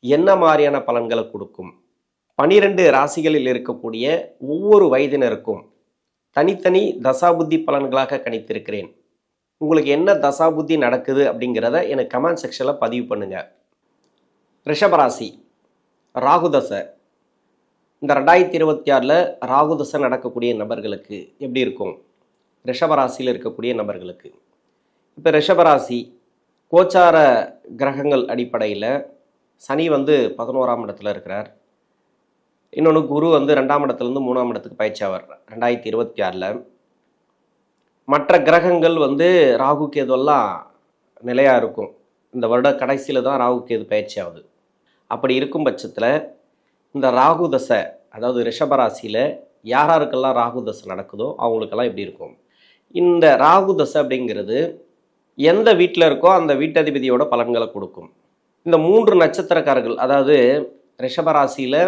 என்ன மாதிரியான பலன்களை கொடுக்கும்? பனிரெண்டு ராசிகளில் இருக்கக்கூடிய ஒவ்வொரு வயதினருக்கும் தனித்தனி தசாபுத்தி பலன்களாக கணித்திருக்கிறேன். உங்களுக்கு என்ன தசாபுத்தி நடக்குது அப்படிங்கிறத எனக்கு கமெண்ட் செக்ஷனில் பதிவு பண்ணுங்க. ரிஷபராசி ராகுதசை இந்த ரெண்டாயிரத்தி இருபத்தி ஆறில் ராகுதசை நடக்கக்கூடிய நபர்களுக்கு எப்படி இருக்கும்? ரிஷபராசியில் இருக்கக்கூடிய நபர்களுக்கு. இப்போ ரிஷபராசி கோச்சார கிரகங்கள் அடிப்படையில் சனி வந்து பதினோராம் இடத்துல இருக்கிறார். இன்னொன்று குரு வந்து ரெண்டாம் இடத்துலேருந்து மூணாம் இடத்துக்கு பயிற்சி ஆவார். ரெண்டாயிரத்தி இருபத்தி ஆறில். மற்ற கிரகங்கள் வந்து ராகு கேதுவெல்லாம் நிலையாக இருக்கும். இந்த வருட கடைசியில் தான் ராகு கேது பயிற்சி ஆகுது. அப்படி இருக்கும் பட்சத்தில் இந்த ராகு தசை அதாவது ரிஷபராசியில் யார் யாருக்கெல்லாம் ராகு தசை நடக்குதோ அவங்களுக்கெல்லாம் எப்படி இருக்கும்? இந்த ராகு தசை அப்படிங்கிறது எந்த வீட்டில் இருக்கோ அந்த வீட்டதிபதியோட பலன்களை கொடுக்கும். இந்த மூன்று நட்சத்திரக்காரர்கள் அதாவது ரிஷபராசியில்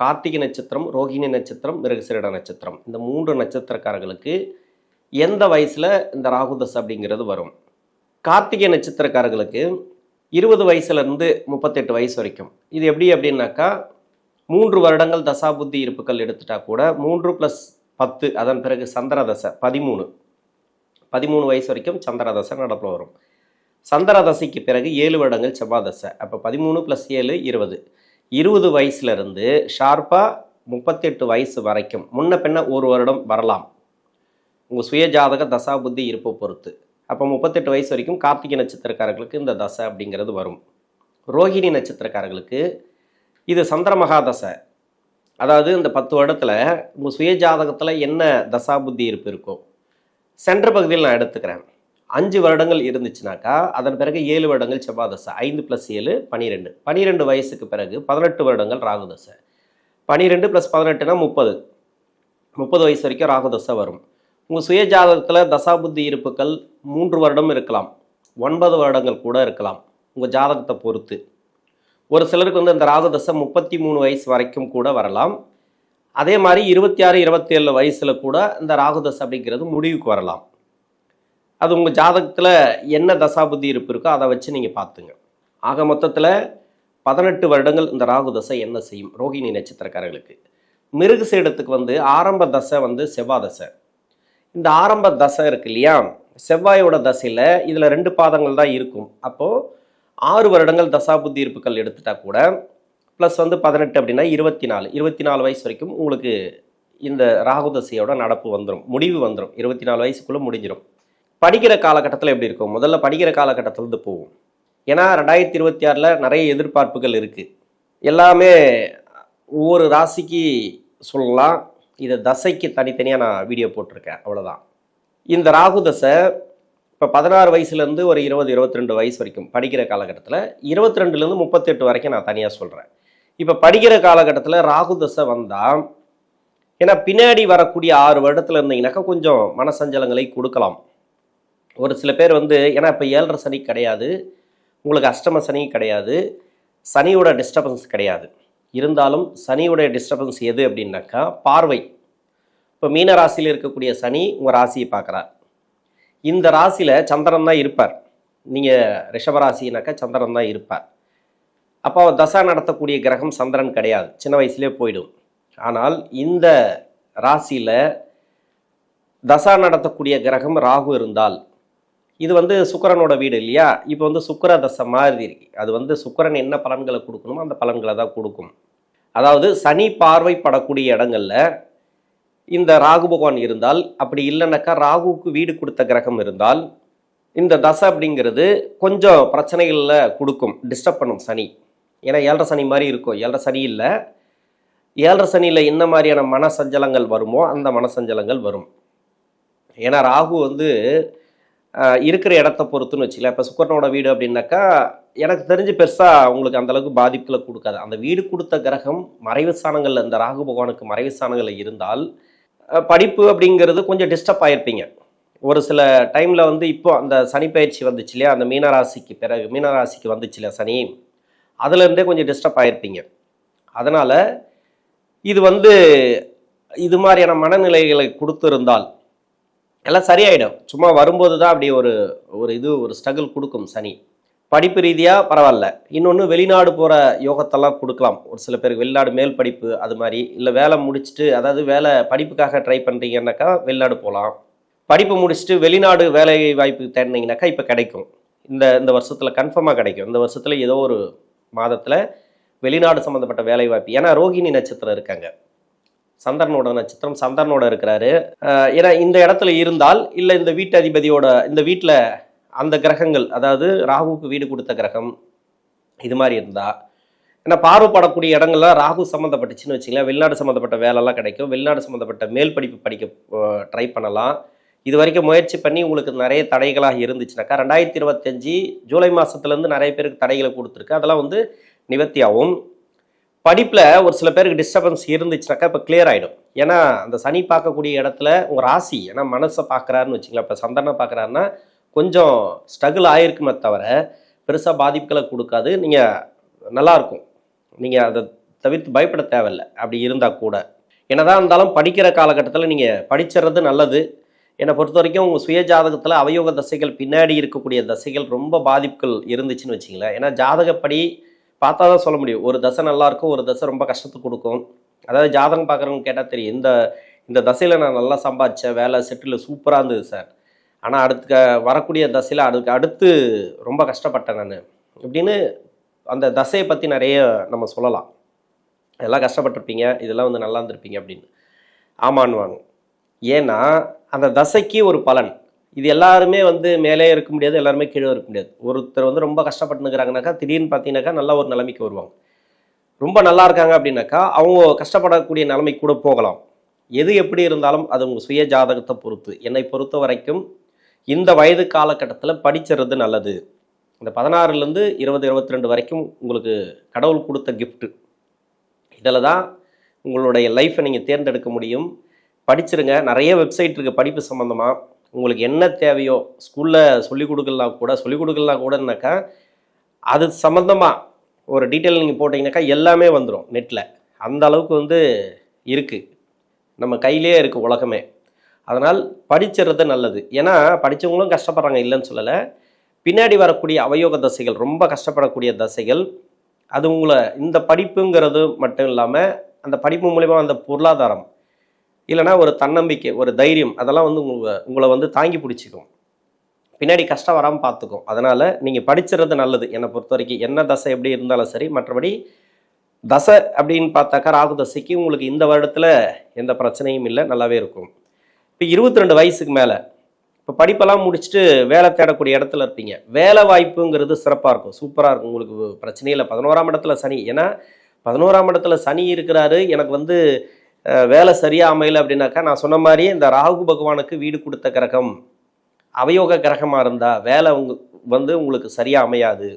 கார்த்திகை நட்சத்திரம் ரோகிணி நட்சத்திரம் மிருகசிரிட நட்சத்திரம். இந்த மூன்று நட்சத்திரக்காரர்களுக்கு எந்த வயசில் இந்த ராகுதஸ் அப்படிங்கிறது வரும்? கார்த்திகை நட்சத்திரக்காரர்களுக்கு இருபது வயசுலேருந்து முப்பத்தெட்டு வயசு வரைக்கும். இது எப்படி அப்படின்னாக்கா மூன்று வருடங்கள் தசாபுத்தி இருப்புகள் எடுத்துட்டா கூட மூன்று ப்ளஸ் பத்து அதன் பிறகு சந்திர தசை பதிமூணு. பதிமூணு வயசு வரைக்கும் சந்திர தசை நடப்பில் வரும். சந்திரதசைக்கு பிறகு ஏழு வருடங்கள் செவ்வாதசை அப்போ பதிமூணு ப்ளஸ் ஏழு இருபது. இருபது வயசுலேருந்து ஷார்ப்பாக முப்பத்தெட்டு வயசு வரைக்கும். முன்ன பின்ன ஒரு வருடம் வரலாம். உங்கள் சுய ஜாதக தசா புத்தி இருப்பை பொறுத்து. அப்போ முப்பத்தெட்டு வயசு வரைக்கும் கார்த்திகை நட்சத்திரக்காரர்களுக்கு இந்த தசை அப்படிங்கிறது வரும். ரோஹிணி நட்சத்திரக்காரர்களுக்கு இது சந்திர மகாதசை. அதாவது இந்த பத்து வருடத்தில் உங்கள் சுய ஜாதகத்தில் என்ன தசா புத்தி இருப்பு இருக்கோ. சென்ற பகுதியில் நான் எடுத்துக்கிறேன். அஞ்சு வருடங்கள் இருந்துச்சுனாக்கா அதன் பிறகு ஏழு வருடங்கள் செவ்வாதசை ஐந்து ப்ளஸ் ஏழு பனிரெண்டு. பனிரெண்டு வயசுக்கு பிறகு பதினெட்டு வருடங்கள் ராகுதசை. பனிரெண்டு ப்ளஸ் பதினெட்டுனா முப்பது. முப்பது வயசு வரைக்கும் ராகுதசை வரும். உங்கள் சுய ஜாதகத்தில் தசாபுத்தி இருப்புகள் மூன்று வருடம் இருக்கலாம். ஒன்பது வருடங்கள் கூட இருக்கலாம் உங்கள் ஜாதகத்தை பொறுத்து. ஒரு சிலருக்கு வந்து இந்த ராகுதசை முப்பத்தி மூணு வயசு வரைக்கும் கூட வரலாம். அதே மாதிரி இருபத்தி ஆறு இருபத்தி ஏழு வயசில் கூட இந்த ராகுதசை அப்படிங்கிறது முடிவுக்கு வரலாம். அது உங்கள் ஜாதகத்தில் என்ன தசாபுத்தி இருப்பு இருக்கோ அதை வச்சு நீங்கள் பார்த்துங்க. ஆக மொத்தத்தில் பதினெட்டு வருடங்கள் இந்த ராகு தசை என்ன செய்யும்? ரோகிணி நட்சத்திரக்காரர்களுக்கு. மிருகு சேடத்துக்கு வந்து ஆரம்ப தசை வந்து செவ்வாய் தசை. இந்த ஆரம்ப தசை இருக்கு இல்லையா? செவ்வாயோட தசையில் இதில் ரெண்டு பாதங்கள் தான் இருக்கும். அப்போது ஆறு வருடங்கள் தசாபுத்தி இருப்புகள் எடுத்துட்டா கூட ப்ளஸ் வந்து பதினெட்டு அப்படின்னா இருபத்தி நாலு இருபத்தி நாலு வயசு வரைக்கும் உங்களுக்கு இந்த ராகு தசையோட நடப்பு வந்துடும் முடிவு வந்துடும் இருபத்தி நாலு வயசுக்குள்ளே முடிஞ்சிடும் படிக்கிற காலகட்டத்தில் எப்படி இருக்கும்? முதல்ல படிக்கிற காலகட்டத்திலேருந்து போகும் ஏன்னா ரெண்டாயிரத்தி இருபத்தி ஆறில் நிறைய எதிர்பார்ப்புகள் இருக்குது எல்லாமே ஒவ்வொரு ராசிக்கு சொல்லலாம். இதை தசைக்கு தனித்தனியாக நான் வீடியோ போட்டிருக்கேன். அவ்வளோதான் இந்த ராகு தசை இப்போ பதினாறு வயசுலேருந்து ஒரு இருபது இருபத்தி ரெண்டு வயசு வரைக்கும் படிக்கிற காலகட்டத்தில் இருபத்தி ரெண்டுலேருந்து முப்பத்தெட்டு வரைக்கும் நான் தனியாக சொல்கிறேன் இப்போ படிக்கிற காலகட்டத்தில் ராகு தசை வந்தால் ஏன்னா பின்னாடி வரக்கூடிய ஆறு வருடத்தில் இருந்தீங்கன்னாக்கா கொஞ்சம் மனசஞ்சலங்களை கொடுக்கலாம். ஒரு சில பேர் வந்து ஏன்னா இப்போ ஏழரை சனி கிடையாது உங்களுக்கு அஷ்டம சனி கிடையாது சனியோட டிஸ்டர்பன்ஸ் கிடையாது. இருந்தாலும் சனியோடைய டிஸ்டர்பன்ஸ் எது அப்படின்னாக்கா பார்வை. இப்போ மீன ராசியில் இருக்கக்கூடிய சனி உங்கள் ராசியை பார்க்குறார். இந்த ராசியில் சந்திரன் தான் இருப்பார். நீங்கள் ரிஷபராசினாக்கா சந்திரன் தான் இருப்பார். அப்போ தசா நடத்தக்கூடிய கிரகம் சந்திரன் கிடையாது. சின்ன வயசுலேயே போயிடும். ஆனால் இந்த ராசியில் தசா நடத்தக்கூடிய கிரகம் ராகு இருந்தால் இது வந்து சுக்கரனோட வீடு இல்லையா? இப்போ வந்து சுக்கர தசை மாதிரி இருக்கு. அது வந்து சுக்கரன் என்ன பலன்களை கொடுக்கணுமோ அந்த பலன்களை தான் கொடுக்கும். அதாவது சனி பார்வைப்படக்கூடிய இடங்கள்ல இந்த ராகு பகவான் இருந்தால் அப்படி இல்லைனாக்கா ராகுவுக்கு வீடு கொடுத்த கிரகம் இருந்தால் இந்த தசை அப்படிங்கிறது கொஞ்சம் பிரச்சனைகளில் கொடுக்கும் டிஸ்டர்ப் பண்ணும் சனி. ஏன்னா ஏழரை சனி மாதிரி இருக்கும். ஏழரை சனி இல்லை. ஏழரை சனியில் என்ன மாதிரியான மனசஞ்சலங்கள் வருமோ அந்த மனசஞ்சலங்கள் வரும். ஏன்னா ராகு வந்து இருக்கிற இடத்த பொறுத்துன்னு வச்சுக்கல இப்போ சுக்கரனோட வீடு அப்படின்னாக்கா எனக்கு தெரிஞ்சு பெருசாக உங்களுக்கு அந்தளவுக்கு பாதிப்புகளை கொடுக்காது. அந்த வீடு கொடுத்த கிரகம் மறைவு ஸ்தானங்களில் இந்த ராகு பகவானுக்கு மறைவு ஸ்தானங்களில் இருந்தால் படிப்பு அப்படிங்கிறது கொஞ்சம் டிஸ்டர்ப் ஆகிருப்பீங்க ஒரு சில டைமில் வந்து இப்போ அந்த சனி பயிற்சி வந்துச்சு இல்லையா? அந்த மீனராசிக்கு பிறகு மீனராசிக்கு வந்துச்சு இல்லையா சனி? அதுலேருந்தே கொஞ்சம் டிஸ்டர்ப் ஆகிருப்பீங்க அதனால் இது வந்து இது மாதிரியான மனநிலைகளை கொடுத்துருந்தால் எல்லாம் சரியாயிடும். சும்மா வரும்போது தான் அப்படி ஒரு ஒரு இது ஒரு ஸ்ட்ரகிள் கொடுக்கும் சனி. படிப்பு ரீதியாக பரவாயில்ல. இன்னொன்று வெளிநாடு போகிற யோகத்தெல்லாம் கொடுக்கலாம். ஒரு சில பேருக்கு வெளிநாடு மேல் படிப்பு அது மாதிரி. இல்லை வேலை முடிச்சுட்டு அதாவது வேலை படிப்புக்காக ட்ரை பண்ணுறீங்கன்னாக்கா வெளிநாடு போகலாம். படிப்பு முடிச்சுட்டு வெளிநாடு வேலை வாய்ப்பு தேடினீங்கனாக்கா இப்போ கிடைக்கும். இந்த இந்த வருஷத்தில் கன்ஃபார்மாக கிடைக்கும். இந்த வருஷத்தில் ஏதோ ஒரு மாதத்தில் வெளிநாடு சம்மந்தப்பட்ட வேலை வாய்ப்பு. ஏன்னா ரோகிணி நட்சத்திரம் இருக்காங்க. சந்திரனோட நட்சத்திரம் சந்திரனோட இருக்கிறாரு. ஏன்னா இந்த இடத்துல இருந்தால் இல்லை இந்த வீட்டு அதிபதியோட இந்த வீட்டில் அந்த கிரகங்கள் அதாவது ராகுவுக்கு வீடு கொடுத்த கிரகம் இது மாதிரி இருந்தால் ஏன்னா பார்வைப்படக்கூடிய இடங்கள்லாம் ராகு சம்மந்தப்பட்டுச்சுன்னு வச்சுங்களேன் வெளிநாடு சம்மந்தப்பட்ட வேலைலாம் கிடைக்கும் வெளிநாடு சம்மந்தப்பட்ட மேல் படிப்பு படிக்க ட்ரை பண்ணலாம். இது வரைக்கும் முயற்சி பண்ணி உங்களுக்கு நிறைய தடைகளாக இருந்துச்சுனாக்கா ரெண்டாயிரத்தி இருபத்தஞ்சி ஜூலை மாதத்துலேருந்து நிறைய பேருக்கு தடைகளை கொடுத்துருக்கு. அதெல்லாம் வந்து நிவர்த்தியாகும். படிப்பில் ஒரு சில பேருக்கு டிஸ்டர்பன்ஸ் இருந்துச்சுனாக்கா இப்போ கிளியர் ஆகிடும் ஏன்னா அந்த சனி பார்க்கக்கூடிய இடத்துல உங்கள் ராசி ஏன்னா மனசை பார்க்குறாருன்னு வச்சுங்களேன் இப்போ சந்தனை பார்க்குறாருன்னா கொஞ்சம் ஸ்ட்ரகிள் ஆகிருக்குமே தவிர பெருசாக பாதிப்புகளை கொடுக்காது. நீங்கள் நல்லாயிருக்கும் நீங்கள் அதை தவிர்த்து பயப்பட தேவையில்லை. அப்படி இருந்தால் கூட. என்னதான் இருந்தாலும் படிக்கிற காலகட்டத்தில் நீங்கள் படிச்சிடுறது நல்லது. என்னை பொறுத்த வரைக்கும் உங்கள் சுய ஜாதகத்தில் அவயோக தசைகள் பின்னாடி இருக்கக்கூடிய தசைகள் ரொம்ப பாதிப்புகள் இருந்துச்சுன்னு வச்சிங்களேன் ஏன்னா ஜாதகப்படி பார்த்தா தான் சொல்ல முடியும். ஒரு தசை நல்லா இருக்கும் ஒரு தசை ரொம்ப கஷ்டத்தை கொடுக்கும். அதாவது ஜாதகம் பார்க்குறவங்க கேட்டால் தெரியும். இந்த இந்த தசையில் நான் நல்லா சம்பாதிச்சேன் வேலை செட்டில் சூப்பராக இருந்தது சார் ஆனால் அடுத்த வரக்கூடிய தசையில் அதுக்கு அடுத்து ரொம்ப கஷ்டப்பட்டேன் நான். இப்படின்னு அந்த தசையை பற்றி நிறைய நம்ம சொல்லலாம். எல்லாம் கஷ்டப்பட்டிருப்பீங்க இதெல்லாம் வந்து நல்லா இருந்திருப்பீங்க அப்படின்னு. ஆமான்னுவாங்க. ஏன்னா அந்த தசைக்கு ஒரு பலன். இது எல்லாருமே வந்து மேலே இருக்க முடியாது எல்லாருமே கீழே இருக்க முடியாது. ஒருத்தர் வந்து ரொம்ப கஷ்டப்பட்டுனுக்குறாங்கனாக்கா திடீர்னு பார்த்தீங்கன்னாக்கா நல்ல ஒரு நிலைமைக்கு வருவாங்க. ரொம்ப நல்லா இருக்காங்க அப்படின்னாக்கா அவங்க கஷ்டப்படக்கூடிய நிலைமை கூட போகலாம். எது எப்படி இருந்தாலும் அது உங்கள் சுய ஜாதகத்தை பொறுத்து. என்னை பொறுத்த வரைக்கும் இந்த வயது காலகட்டத்தில் படிச்சிடுறது நல்லது. இந்த பதினாறுலேருந்து இருபது இருபத்தி ரெண்டு வரைக்கும் உங்களுக்கு கடவுள் கொடுத்த கிஃப்ட்டு இதில் தான் உங்களுடைய லைஃப்பை நீங்கள் தேர்ந்தெடுக்க முடியும். படிச்சிருங்க. நிறைய வெப்சைட் இருக்குது படிப்பு சம்மந்தமாக உங்களுக்கு என்ன தேவையோ ஸ்கூலில் சொல்லிக் கொடுக்கலாம் கூட சொல்லிக் கொடுக்கலாம் கூடனாக்கா அது சம்மந்தமாக ஒரு டீட்டெயில் நீங்கள் போட்டிங்கனாக்கா எல்லாமே வந்துடும் நெட்டில் அந்த அளவுக்கு வந்து இருக்குது நம்ம கையிலே இருக்குது உலகமே. அதனால் படிச்சிடுறது நல்லது. ஏன்னா படித்தவங்களும் கஷ்டப்படுறாங்க இல்லைன்னு சொல்லலை. பின்னாடி வரக்கூடிய அவயோக தசைகள் ரொம்ப கஷ்டப்படக்கூடிய தசைகள் அது உங்களை இந்த படிப்புங்கிறது மட்டும் இல்லாமல் அந்த படிப்பு மூலிமா அந்த பொருளாதாரம் இல்லைன்னா ஒரு தன்னம்பிக்கை ஒரு தைரியம் அதெல்லாம் வந்து உங்களை உங்களை வந்து தாங்கி பிடிச்சிக்கும். பின்னாடி கஷ்டம் வராமல் பார்த்துக்கும் அதனால் நீங்கள் படிச்சிடுறது நல்லது. என்னை பொறுத்த வரைக்கும் என்ன தசை எப்படி இருந்தாலும் சரி மற்றபடி தசை அப்படின்னு பார்த்தாக்கா ராகு தசைக்கு உங்களுக்கு இந்த வருடத்தில் எந்த பிரச்சனையும் இல்லை. நல்லாவே இருக்கும். இப்போ இருபத்தி ரெண்டு வயசுக்கு மேலே இப்போ படிப்பெல்லாம் முடிச்சுட்டு வேலை தேடக்கூடிய இடத்துல இருப்பீங்க. வேலை வாய்ப்புங்கிறது சிறப்பாக இருக்கும். சூப்பராக இருக்கும். உங்களுக்கு பிரச்சனையில் இல்லை. பதினோராம் இடத்துல சனி. ஏன்னா பதினோராம் இடத்துல சனி இருக்கிறாரு. எனக்கு வந்து வேலை சரியாக அமையல அப்படின்னாக்கா நான் சொன்ன மாதிரி இந்த ராகு பகவானுக்கு வீடு கொடுத்த கிரகம் அவயோக கிரகமாக இருந்தால் வேலை உங்க வந்து உங்களுக்கு சரியாக அமையாது.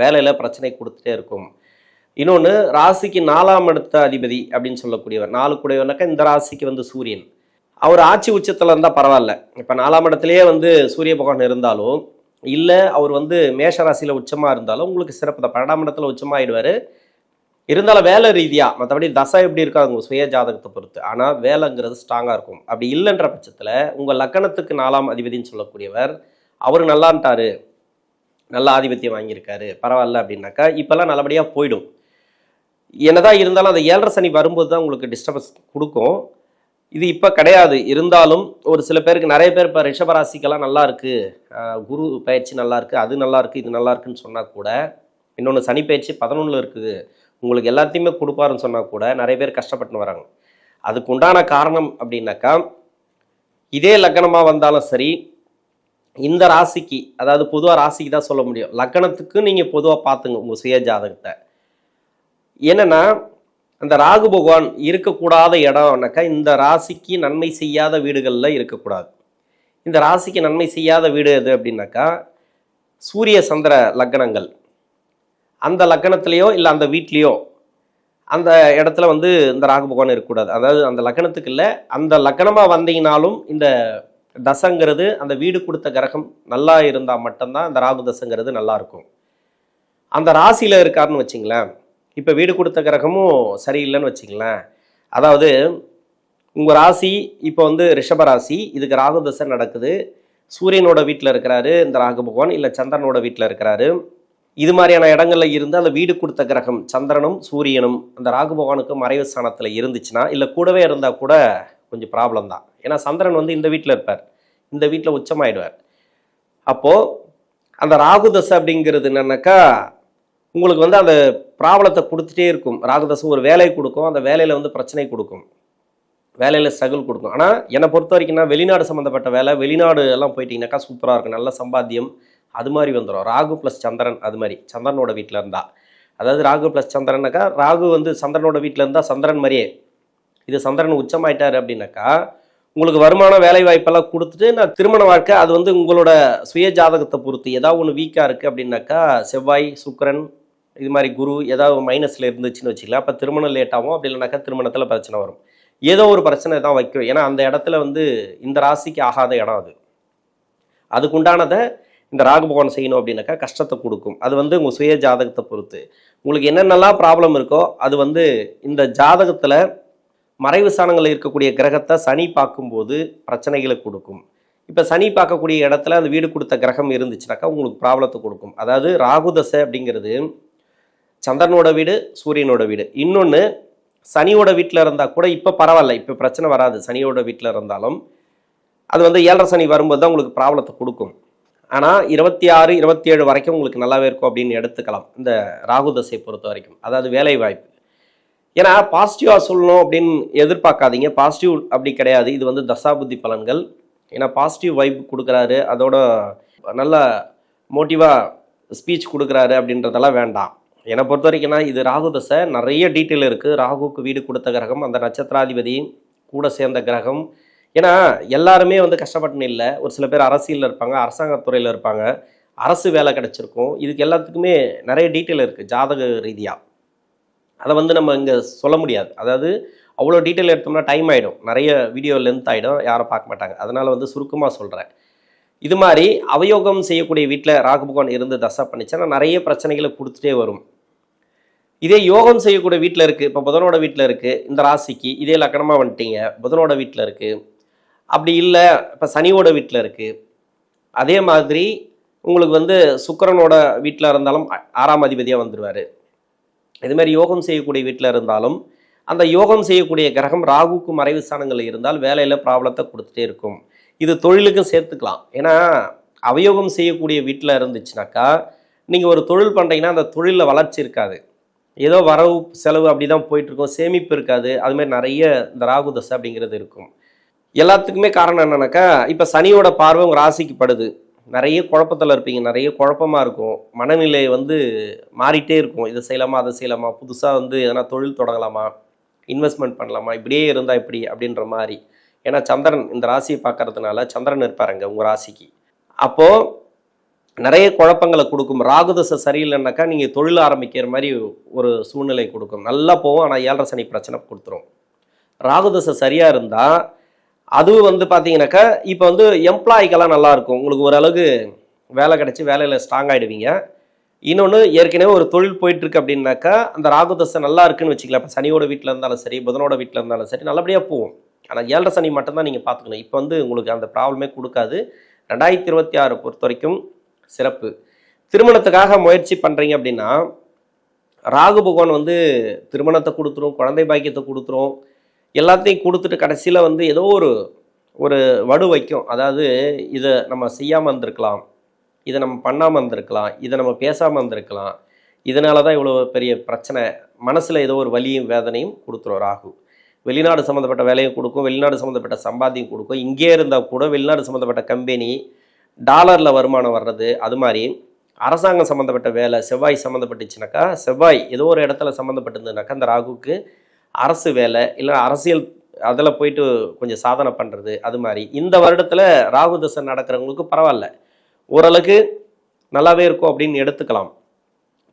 வேலையில் பிரச்சனை கொடுத்துட்டே இருக்கும். இன்னொன்று ராசிக்கு நாலாம் அடுத்த அதிபதி அப்படின்னு சொல்லக்கூடியவர். நாலு கூடையவர்னாக்கா இந்த ராசிக்கு வந்து சூரியன். அவர் ஆட்சி உச்சத்தில் இருந்தால் பரவாயில்ல. இப்போ நாலாம் இடத்துலையே வந்து சூரிய பகவான் இருந்தாலும் இல்லை அவர் வந்து மேஷ ராசியில் உச்சமாக இருந்தாலும் உங்களுக்கு சிறப்பு தான். பன்னெண்டாம் இடத்துல உச்சமாகிடுவார் இருந்தாலும் வேலை ரீதியாக மற்றபடி தசை எப்படி இருக்காது உங்கள் சுய ஜாதகத்தை பொறுத்து. ஆனால் வேலைங்கிறது ஸ்ட்ராங்காக இருக்கும். அப்படி இல்லைன்ற பட்சத்தில் உங்கள் லக்கணத்துக்கு நாலாம் அதிபதின்னு சொல்லக்கூடியவர் அவர் நல்லான்ட்டாரு நல்ல ஆதிபத்தியம் வாங்கியிருக்காரு. பரவாயில்ல அப்படின்னாக்கா இப்போல்லாம் நல்லபடியாக போயிடும். என்னதான் இருந்தாலும் அந்த ஏழரை சனி வரும்போது தான் உங்களுக்கு டிஸ்டர்பன்ஸ் கொடுக்கும். இது இப்போ கிடையாது. இருந்தாலும் ஒரு சில பேருக்கு நிறைய பேர் இப்போ ரிஷபராசிக்கெல்லாம் நல்லா இருக்குது குரு பயிற்சி நல்லா இருக்குது அது நல்லா இருக்குது இது நல்லா இருக்குன்னு சொன்னால் கூட இன்னொன்று சனி பயிற்சி பதினொன்றில் இருக்குது. உங்களுக்கு எல்லாத்தையுமே கொடுப்பாருன்னு சொன்னால் கூட நிறைய பேர் கஷ்டப்பட்டு வராங்க. அதுக்கு உண்டான காரணம் அப்படின்னாக்கா இதே லக்னமாக வந்தாலும் சரி இந்த ராசிக்கு அதாவது பொதுவாக ராசிக்கு தான் சொல்ல முடியும். லக்னத்துக்கு நீங்கள் பொதுவாக பார்த்துங்க உங்கள் சுய ஜாதகத்தை. என்னென்னா அந்த ராகு பகவான் இருக்கக்கூடாத இடம்னாக்கா இந்த ராசிக்கு நன்மை செய்யாத வீடுகளில் இருக்கக்கூடாது. இந்த ராசிக்கு நன்மை செய்யாத வீடு எது அப்படின்னாக்கா சூரிய சந்திர லக்னங்கள் அந்த லக்னத்திலேயோ இல்லை அந்த வீட்லேயோ அந்த இடத்துல வந்து இந்த ராகு பகவான் இருக்கக்கூடாது. அதாவது அந்த லக்கணத்துக்கு இல்லை அந்த லக்கணமாக வந்தீங்கனாலும் இந்த தசங்கிறது அந்த வீடு கொடுத்த கிரகம் நல்லா இருந்தால் மட்டும்தான் அந்த ராகு தசங்கிறது நல்லாயிருக்கும் அந்த ராசியில் இருக்காருன்னு வச்சிங்களேன் இப்போ வீடு கொடுத்த கிரகமும் சரியில்லைன்னு வச்சிங்களேன் அதாவது உங்கள் ராசி இப்போ வந்து ரிஷப ராசி இதுக்கு ராகு தசை நடக்குது. சூரியனோட வீட்டில் இருக்கிறாரு இந்த ராகு பகவான் இல்லை சந்திரனோட வீட்டில் இருக்கிறாரு. இது மாதிரியான இடங்கள்ல இருந்து அந்த வீடு கொடுத்த கிரகம் சந்திரனும் சூரியனும் அந்த ராகு பகவானுக்கு மறைவு ஸ்தானத்தில் இருந்துச்சுன்னா இல்லை கூடவே இருந்தால் கூட கொஞ்சம் ப்ராப்ளம் தான். ஏன்னா சந்திரன் வந்து இந்த வீட்டில் இருப்பார். இந்த வீட்டில் உச்சமாயிடுவார். அப்போது அந்த ராகு தசை அப்படிங்கிறது என்னன்னாக்கா உங்களுக்கு வந்து அந்த ப்ராப்ளத்தை கொடுத்துட்டே இருக்கும். ராகுதசை ஒரு வேலையை கொடுக்கும். அந்த வேலையில் வந்து பிரச்சனை கொடுக்கும். வேலையில் ஸ்ட்ரகிள் கொடுக்கும். ஆனால் என்னை பொறுத்த வரைக்கும்னா வெளிநாடு சம்மந்தப்பட்ட வேலை வெளிநாடு எல்லாம் போயிட்டீங்கன்னாக்கா சூப்பராக இருக்கும். நல்ல சம்பாத்தியம் அது மாதிரி வந்துடும் ராகு ப்ளஸ் சந்திரன் அது மாதிரி. சந்திரனோட வீட்டில் இருந்தா. அதாவது ராகு ப்ளஸ் சந்திரனாக்கா ராகு வந்து சந்திரனோட வீட்டில் இருந்தால் சந்திரன் மாதிரியே. இது சந்திரன் உச்சமாயிட்டார் அப்படின்னாக்கா உங்களுக்கு வருமானம் வேலை வாய்ப்பெல்லாம் கொடுத்துட்டு நான் திருமண வாழ்க்கை அது வந்து உங்களோட சுய ஜாதகத்தை பொறுத்து. ஏதாவது ஒன்று வீக்காக இருக்குது அப்படின்னாக்கா செவ்வாய் சுக்கிரன் இது மாதிரி குரு ஏதாவது மைனஸில் இருந்துச்சுன்னு வச்சுக்கலாம் அப்போ திருமணம் லேட் ஆகும். அப்படி இல்லைனாக்கா திருமணத்தில் பிரச்சனை வரும். ஏதோ ஒரு பிரச்சனை தான் வைக்கும். ஏன்னா அந்த இடத்துல வந்து இந்த ராசிக்கு ஆகாத இடம் அது. அதுக்குண்டானதை இந்த ராகு பகவான் செய்யணும் அப்படின்னாக்கா கஷ்டத்தை கொடுக்கும். அது வந்து உங்கள் சுய ஜாதகத்தை பொறுத்து. உங்களுக்கு என்னென்னலாம் ப்ராப்ளம் இருக்கோ அது வந்து இந்த ஜாதகத்தில் மறைவு ஸ்தானங்களில் இருக்கக்கூடிய கிரகத்தை சனி பார்க்கும்போது பிரச்சனைகளை கொடுக்கும். இப்போ சனி பார்க்கக்கூடிய இடத்துல அந்த வீடு கொடுத்த கிரகம் இருந்துச்சுனாக்கா உங்களுக்கு ப்ராப்ளத்தை கொடுக்கும். அதாவது ராகு தசை அப்படிங்கிறது சந்திரனோட வீடு சூரியனோட வீடு. இன்னொன்று சனியோட வீட்டில் இருந்தால் கூட இப்போ பரவாயில்ல. இப்போ பிரச்சனை வராது. சனியோட வீட்டில் இருந்தாலும் அது வந்து ஏழரை சனி வரும்போது தான் உங்களுக்கு ப்ராப்ளத்தை கொடுக்கும். ஆனால் இருபத்தி ஆறு இருபத்தி ஏழு வரைக்கும் உங்களுக்கு நல்லாவே இருக்கும் அப்படின்னு எடுத்துக்கலாம். இந்த ராகு தசை பொறுத்த வரைக்கும். அதாவது வேலை வாய்ப்பு. ஏன்னா பாசிட்டிவாக சொல்லணும் அப்படின்னு எதிர்பார்க்காதீங்க. பாசிட்டிவ் அப்படி கிடையாது. இது வந்து தசாபுத்தி பலன்கள். ஏன்னா பாசிட்டிவ் வைப் கொடுக்குறாரு. அதோட நல்ல மோட்டிவாக ஸ்பீச் கொடுக்குறாரு அப்படின்றதெல்லாம் வேண்டாம். என்னை பொறுத்த வரைக்கும்னா இது ராகு தசை. நிறைய டீட்டெயில் இருக்குது ராகுக்கு வீடு கொடுத்த கிரகம் அந்த நட்சத்திராதிபதி கூட சேர்ந்த கிரகம். ஏன்னா எல்லாருமே வந்து கஷ்டப்பட்டுன்னு இல்லை. ஒரு சில பேர் அரசியலில் இருப்பாங்க அரசாங்கத்துறையில் இருப்பாங்க. அரசு வேலை கிடச்சிருக்கும். இதுக்கு எல்லாத்துக்குமே நிறைய டீட்டெயில் இருக்குது ஜாதக ரீதியாக அதை வந்து நம்ம இங்கே சொல்ல முடியாது. அதாவது அவ்வளோ டீட்டெயில் எடுத்தோம்னா டைம் ஆகிடும் நிறைய வீடியோ லென்த் ஆகிடும் யாரும் பார்க்க மாட்டாங்க. அதனால் வந்து சுருக்கமாக சொல்கிறேன் இது மாதிரி அவயோகம் செய்யக்கூடிய வீட்டில் ராகு பகவான் இருந்து தசா பண்ணிச்சுன்னா நிறைய பிரச்சனைகளை கொடுத்துட்டே வரும். இதே யோகம் செய்யக்கூடிய வீட்டில் இருக்குது இப்போ புதனோட வீட்டில் இருக்குது இந்த ராசிக்கு இதே லக்கணமாக வந்துட்டீங்க. புதனோட வீட்டில் இருக்குது அப்படி இல்லை இப்போ சனியோட வீட்டில் இருக்குது அதே மாதிரி உங்களுக்கு வந்து சுக்கரனோட வீட்டில் இருந்தாலும் ஆறாம் அதிபதியாக வந்துடுவார் இது மாதிரி யோகம் செய்யக்கூடிய வீட்டில் இருந்தாலும் அந்த யோகம் செய்யக்கூடிய கிரகம் ராகுக்கு மறைவு ஸ்தானங்கள் இருந்தால் வேலையில் ப்ராப்ளத்தை கொடுத்துட்டே இருக்கும். இது தொழிலுக்கும் சேர்த்துக்கலாம். ஏன்னா அவயோகம் செய்யக்கூடிய வீட்டில் இருந்துச்சுனாக்கா நீங்கள் ஒரு தொழில் பண்ணுறீங்கன்னா அந்த தொழிலில் வளர்ச்சி இருக்காது. ஏதோ வரவு செலவு அப்படி தான் போயிட்டுருக்கும் சேமிப்பு இருக்காது. அது மாதிரி நிறைய இந்த ராகு தசை அப்படிங்கிறது இருக்கும். எல்லாத்துக்குமே காரணம் என்னன்னாக்கா இப்போ சனியோட பார்வை உங்கள் ராசிக்கு படுது. நிறைய குழப்பத்தில் இருப்பீங்க. நிறைய குழப்பமா இருக்கும். மனநிலை வந்து மாறிட்டே இருக்கும். இதை செய்யலாமா அதை செய்யலாமா? புதுசாக வந்து எதனா தொழில் தொடங்கலாமா? இன்வெஸ்ட்மெண்ட் பண்ணலாமா? இப்படியே இருந்தால் இப்படி அப்படின்ற மாதிரி. ஏன்னா சந்திரன் இந்த ராசியை பார்க்கறதுனால சந்திரன் இருப்பாருங்க உங்கள் ராசிக்கு. அப்போது நிறைய குழப்பங்களை கொடுக்கும். ராகுதசை சரியில்லைன்னாக்கா நீங்கள் தொழில் ஆரம்பிக்கிற மாதிரி ஒரு சூழ்நிலை கொடுக்கும். நல்லா போகும் ஆனால் ஏழரை சனி பிரச்சனை கொடுத்துரும். ராகுதசை சரியாக இருந்தால் அதுவும் வந்து பார்த்தீங்கன்னாக்கா இப்போ வந்து எம்ப்ளாய்க்கெல்லாம் நல்லாயிருக்கும் உங்களுக்கு ஓரளவுக்கு வேலை கிடச்சி வேலையில் ஸ்ட்ராங் ஆகிடுவீங்க இன்னொன்று ஏற்கனவே ஒரு தொழில் போயிட்டுருக்கு அப்படின்னாக்கா அந்த ராகுதசை நல்லா இருக்குன்னு வச்சுக்கலாம் இப்போ சனியோட வீட்டில் இருந்தாலும் சரி புதனோட வீட்டில் இருந்தாலும் சரி நல்லபடியாக போகும். ஆனால் ஏழரை சனி மட்டும்தான் நீங்கள் பார்த்துக்கணும் இப்போ வந்து உங்களுக்கு அந்த ப்ராப்ளமே கொடுக்காது. ரெண்டாயிரத்தி இருபத்தி ஆறு பொறுத்த வரைக்கும் சிறப்பு. திருமணத்துக்காக முயற்சி பண்ணுறீங்க அப்படின்னா ராகு பகவான் வந்து திருமணத்தை கொடுத்துரும் குழந்தை பாக்கியத்தை கொடுத்துரும். எல்லாத்தையும் கொடுத்துட்டு கடைசியில் வந்து ஏதோ ஒரு ஒரு வடு வைக்கும். அதாவது இதை நம்ம செய்யாமல் இருந்திருக்கலாம். இதை நம்ம பண்ணாமல் இருந்திருக்கலாம். இதை நம்ம பேசாமல் இருந்திருக்கலாம். இதனால தான் இவ்வளோ பெரிய பிரச்சனை. மனசில் ஏதோ ஒரு வலியும் வேதனையும் கொடுத்துரும் ராகு. வெளிநாடு சம்மந்தப்பட்ட வேலையும் கொடுக்கும். வெளிநாடு சம்மந்தப்பட்ட சம்பாத்தியம் கொடுக்கும். இங்கே இருந்தால் கூட வெளிநாடு சம்மந்தப்பட்ட கம்பெனி டாலரில் வருமானம் வர்றது அது மாதிரி. அரசாங்கம் சம்மந்தப்பட்ட வேலை செவ்வாய் சம்மந்தப்பட்டுச்சுனாக்கா செவ்வாய் ஏதோ ஒரு இடத்துல சம்மந்தப்பட்டிருந்ததுனாக்கா அந்த ராகுக்கு அரசு வேலை இல்லை அரசியல் அதில் போயிட்டு கொஞ்சம் சாதனை பண்ணுறது அது மாதிரி. இந்த வருடத்தில் ராகு தசை நடக்கிறவங்களுக்கு பரவாயில்ல. ஓரளவுக்கு நல்லாவே இருக்கும் அப்படின்னு எடுத்துக்கலாம்.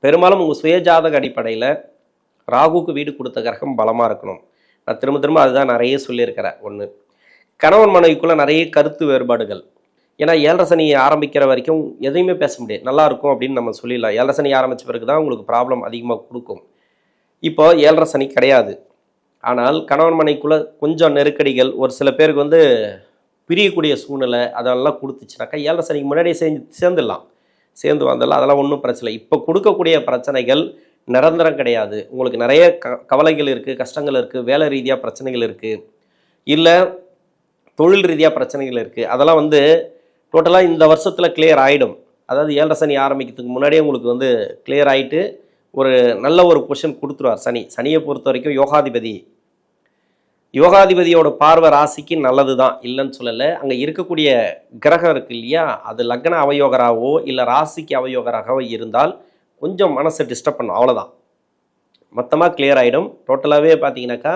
பெரும்பாலும் உங்கள் சுயஜாதக அடிப்படையில் ராகுக்கு வீடு கொடுத்த கிரகம் பலமாக இருக்கணும். நான் திரும்ப திரும்ப அதுதான் நிறைய சொல்லியிருக்கிறேன். ஒன்று கணவன் மனைவிக்குள்ளே நிறைய கருத்து வேறுபாடுகள். ஏன்னா ஏழரை சனி ஆரம்பிக்கிற வரைக்கும் எதையுமே பேச முடியாது. நல்லா இருக்கும் அப்படின்னு நம்ம சொல்லிடலாம். ஏழரை சனி ஆரம்பித்த பிறகு தான் உங்களுக்கு ப்ராப்ளம் அதிகமாக கொடுக்கும். இப்போ ஏழரை சனி கிடையாது. ஆனால் கணவன் மனைக்குள்ளே கொஞ்சம் நெருக்கடிகள் ஒரு சில பேருக்கு வந்து பிரியக்கூடிய சூழ்நிலை அதெல்லாம் கொடுத்துச்சுனாக்கா ஏழரை சனிக்கு முன்னாடியே சேர்ந்து சேர்ந்துடலாம். சேர்ந்து வந்தெல்லாம் அதெல்லாம் ஒன்றும் பிரச்சனை இல்லை. இப்போ கொடுக்கக்கூடிய பிரச்சனைகள் நிரந்தரம் கிடையாது. உங்களுக்கு நிறைய க கவலைகள் இருக்குது கஷ்டங்கள் இருக்குது வேலை ரீதியாக பிரச்சனைகள் இருக்குது இல்லை தொழில் ரீதியாக பிரச்சனைகள் இருக்குது அதெல்லாம் வந்து டோட்டலாக இந்த வருஷத்தில் கிளியர் ஆகிடும் அதாவது ஏழரை சனி ஆரம்பிக்கிறதுக்கு முன்னாடியே உங்களுக்கு வந்து கிளியர் ஆகிட்டு ஒரு நல்ல ஒரு கொஷன் கொடுத்துருவார். சனி சனியை பொறுத்த வரைக்கும் யோகாதிபதி. யோகாதிபதியோட பார்வை ராசிக்கு நல்லது தான் இல்லைன்னு சொல்லலை. அங்கே இருக்கக்கூடிய கிரகம் இருக்கு இல்லையா? அது லக்ன அவயோகராகவோ இல்லை ராசிக்கு அவயோகராகவோ இருந்தால் கொஞ்சம் மனசை டிஸ்டர்ப் பண்ணும். அவ்வளோதான் மொத்தமாக கிளியர் ஆகிடும் டோட்டலாகவே பார்த்தீங்கன்னாக்கா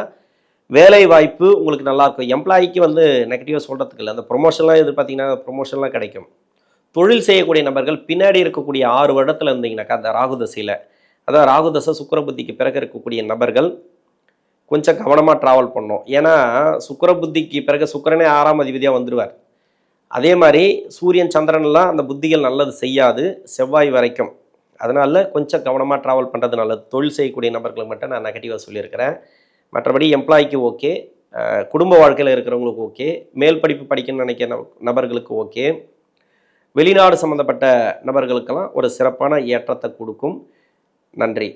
வேலை வாய்ப்பு உங்களுக்கு நல்லாயிருக்கும் எம்ப்ளாயிக்கு வந்து நெகட்டிவாக சொல்கிறதுக்கு இல்லை. அந்த ப்ரொமோஷன்லாம் எதிர்பார்த்தீங்கன்னா ப்ரொமோஷன்லாம் கிடைக்கும். தொழில் செய்யக்கூடிய நபர்கள் பின்னாடி இருக்கக்கூடிய ஆறு வருடத்தில் இருந்தீங்கன்னாக்கா அந்த ராகு தசையில் அதாவது ராகுதச சுக்கரபுத்திக்கு சுக்கிர புத்திக்கு பிறகு இருக்கக்கூடிய நபர்கள் கொஞ்சம் கவனமாக ட்ராவல் பண்ணோம் ஏன்னா சுக்கிர புத்திக்கு பிறகு சுக்கிரனே ஆறாம் அதிபதியாக வந்துடுவார் அதே மாதிரி சூரியன் சந்திரன்லாம் அந்த புத்திகள் நல்லது செய்யாது செவ்வாய் வரைக்கும். அதனால கொஞ்சம் கவனமாக ட்ராவல் பண்ணுறது நல்லது. தொழில் செய்யக்கூடிய நபர்களுக்கு மட்டும் நான் நெகட்டிவாக சொல்லியிருக்கிறேன். மற்றபடி எம்ப்ளாய்க்கு ஓகே குடும்ப வாழ்க்கையில் இருக்கிறவங்களுக்கு ஓகே மேல் படிப்பு படிக்கணும்னு நினைக்கிற நபர்களுக்கு ஓகே வெளிநாடு சம்மந்தப்பட்ட நபர்களுக்கெல்லாம் ஒரு சிறப்பான ஏற்றத்தை கொடுக்கும். நன்றி.